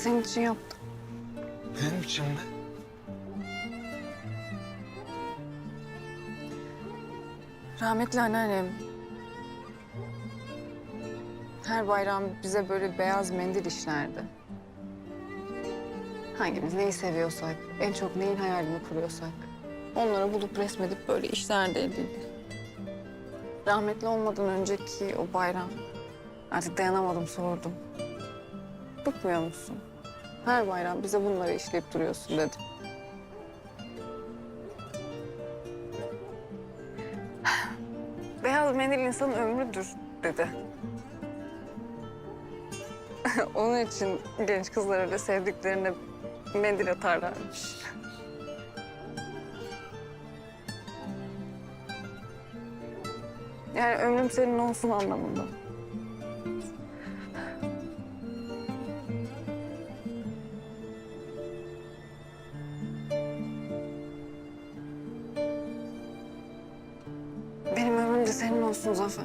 Senin için yaptım. Benim için mi? Rahmetli anneannem her bayram bize böyle beyaz mendil işlerdi. Hangimiz neyi seviyorsak, en çok neyin hayalini kuruyorsak onları bulup resmedip böyle işlerdi eliyle. Rahmetli olmadan önceki o bayram artık dayanamadım sordum. Bıkmıyor musun? Her bayram bize bunları işleyip duruyorsun dedim. Beyaz mendil insanın ömrüdür dedi. Onun için genç kızlar öyle sevdiklerine mendil atarlarmış. Yani ömrüm senin olsun anlamında. Senin olsun Zafer.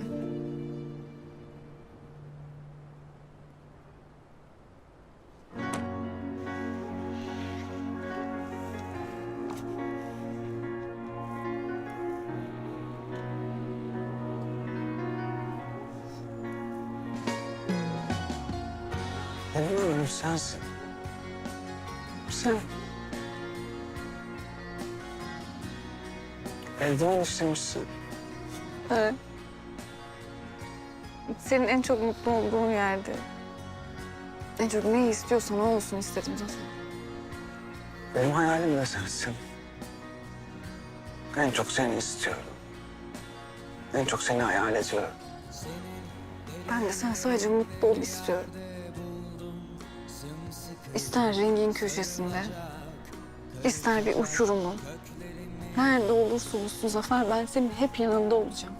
Benim ömrüm sensin. Sen. Eldiven istemişsin. Evet. Senin en çok mutlu olduğun yerde. En çok ne istiyorsan o olsun istedim zaten. Benim hayalim de sensin. En çok seni istiyorum. En çok seni hayal ediyorum. Ben de sen sadece mutlu ol istiyorum. İster rengin köşesinde, ister bir uçurumun. Nerede olursa olsun Zafer ben senin hep yanında olacağım.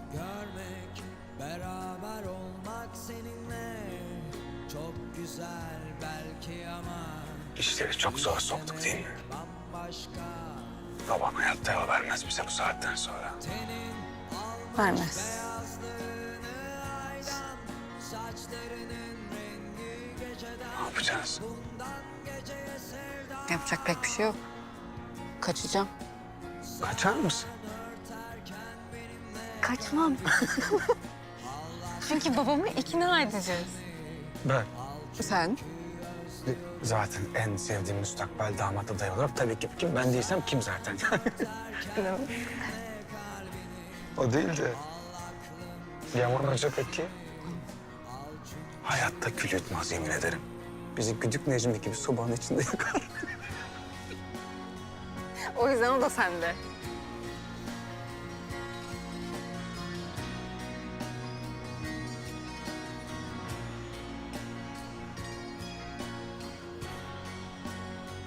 Beraber olmak seninle çok güzel belki ama İşleri çok zor soktuk değil mi? bambaşka Babam hayatta yol vermez bize bu saatten sonra. Vermez. saçlarının rengi geceden Ne yapacağız? Yapacak pek bir şey yok. Kaçacağım. Kaçar mısın? Kaçmam. Çünkü babamı ikna edeceğiz. Ben. Sen? Zaten en sevdiğim müstakbel damat adayı olarak tabii ki kim ben değilsem kim zaten. o değil de. Yaman Hoca peki? Hayatta kül yutmaz yemin ederim. Bizi güdük Necmi gibi sobanın içinde yakar. O yüzden o da sende.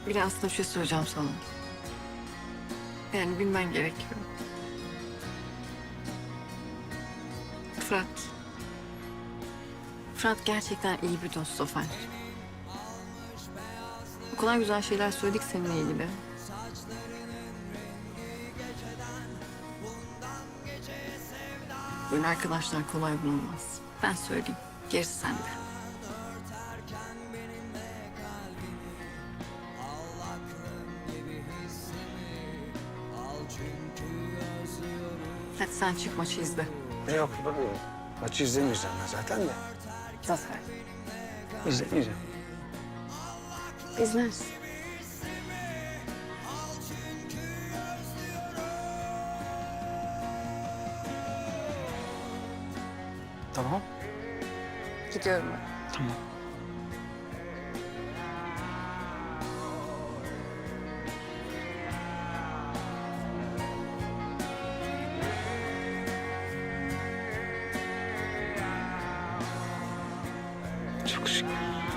Bir de aslında bir şey söyleyeceğim sana. Yani bilmen gerekiyor. Fırat. Fırat gerçekten iyi bir dost Zafer. O kadar güzel şeyler söyledik seninle ilgili. Böyle arkadaşlar kolay bulunmaz. Ben söyleyeyim. Gerisi sende. Hadi sen çık maçı izle. Yok böyle maçı izlemeyeceğim ben zaten de. Zafer. İzlemeyeceğim. İzlersin. Tamam. Gidiyorum ben. Tamam. Çok şükür.